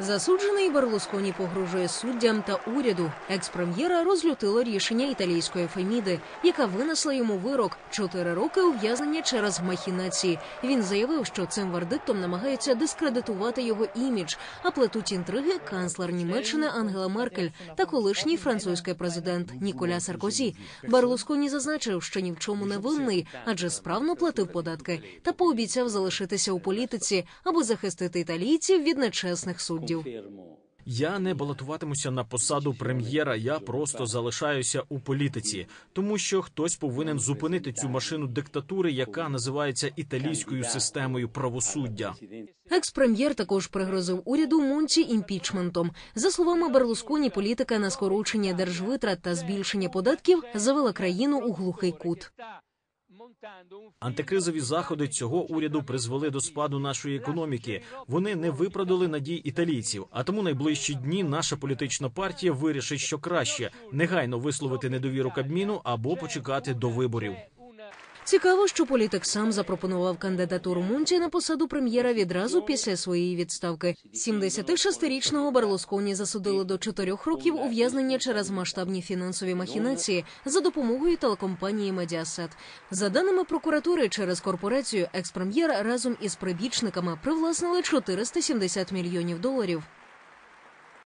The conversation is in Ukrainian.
Засуджений Берлусконі погрожує суддям та уряду. Екс-прем'єра розлютило рішення італійської Феміди, яка винесла йому вирок чотири роки ув'язнення через махінації. Він заявив, що цим вердиктом намагаються дискредитувати його імідж, а плетуть інтриги канцлер Німеччини Ангела Меркель та колишній французький президент Ніколя Саркозі. Берлусконі зазначив, що ні в чому не винний, адже справно платив податки та пообіцяв залишитися у політиці, аби захистити італійців від нечесних суддів. Я не балотуватимуся на посаду прем'єра. Я просто залишаюся у політиці, тому що хтось повинен зупинити цю машину диктатури, яка називається італійською системою правосуддя. Екс-прем'єр також пригрозив уряду Монті імпічментом. За словами Берлусконі, політика на скорочення держвитрат та збільшення податків завела країну у глухий кут. Антикризові заходи цього уряду призвели до спаду нашої економіки. Вони не виправдали надій італійців. А тому найближчі дні наша політична партія вирішить, що краще негайно висловити недовіру Кабміну або почекати до виборів. Цікаво, що політик сам запропонував кандидатуру Монті на посаду прем'єра відразу після своєї відставки. 76-річного Берлусконі засудили до чотирьох років ув'язнення через масштабні фінансові махінації за допомогою телекомпанії Медіасет. За даними прокуратури, через корпорацію екс-прем'єр разом із прибічниками привласнили 470 мільйонів доларів.